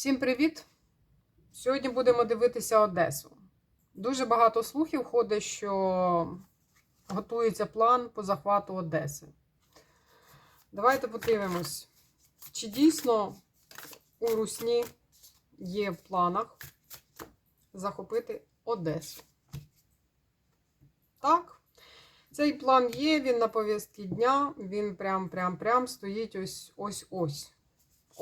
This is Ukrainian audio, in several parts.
Всім привіт! Сьогодні будемо дивитися Одесу. Дуже багато слухів ходить, що готується план по захвату Одеси. Давайте подивимось, чи дійсно у Русні є в планах захопити Одесу. Так, цей план є, він на повістці дня, він прям-прям-прям стоїть ось ось ось.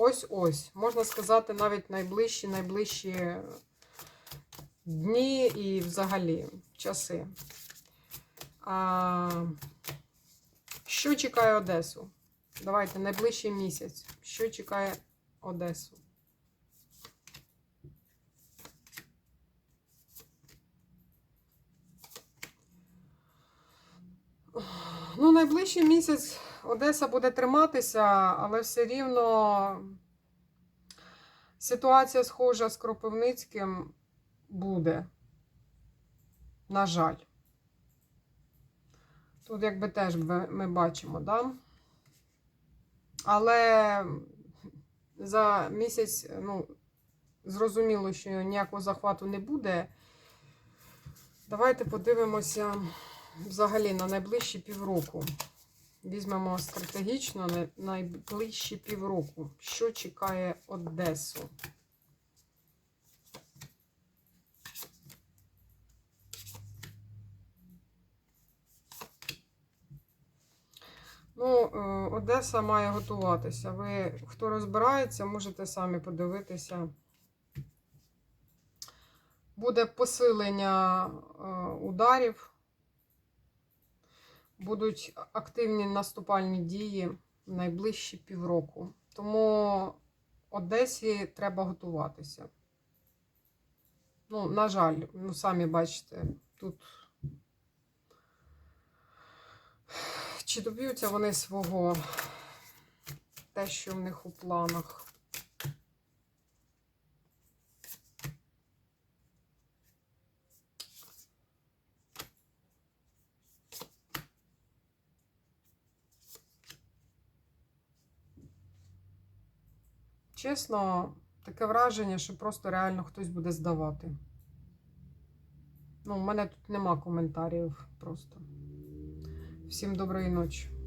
Ось-ось. Можна сказати, навіть найближчі найближчі дні і взагалі часи. А, Що чекає Одесу? Давайте найближчий місяць. Що чекає Одесу? Ну, найближчий місяць Одеса буде триматися, але все рівно ситуація схожа з Кропивницьким буде. На жаль. Тут, якби теж ми бачимо, да? Але за місяць, ну, зрозуміло, що ніякого захвату не буде. Давайте подивимося взагалі на найближчі півроку. Візьмемо стратегічно на найближчі півроку. Що чекає Одесу? Ну, е, Одеса має готуватися. Ви, хто розбирається, можете самі подивитися. Буде посилення е, ударів будуть активні наступальні дії в найближчі півроку. Тому Одесі треба готуватися. Ну, на жаль, ну, самі бачите, тут чи доб'ються вони свого те, що в них у планах. Чесно, таке враження, що просто реально хтось буде здавати. Ну, у мене тут нема коментарів просто. Всім доброї ночі.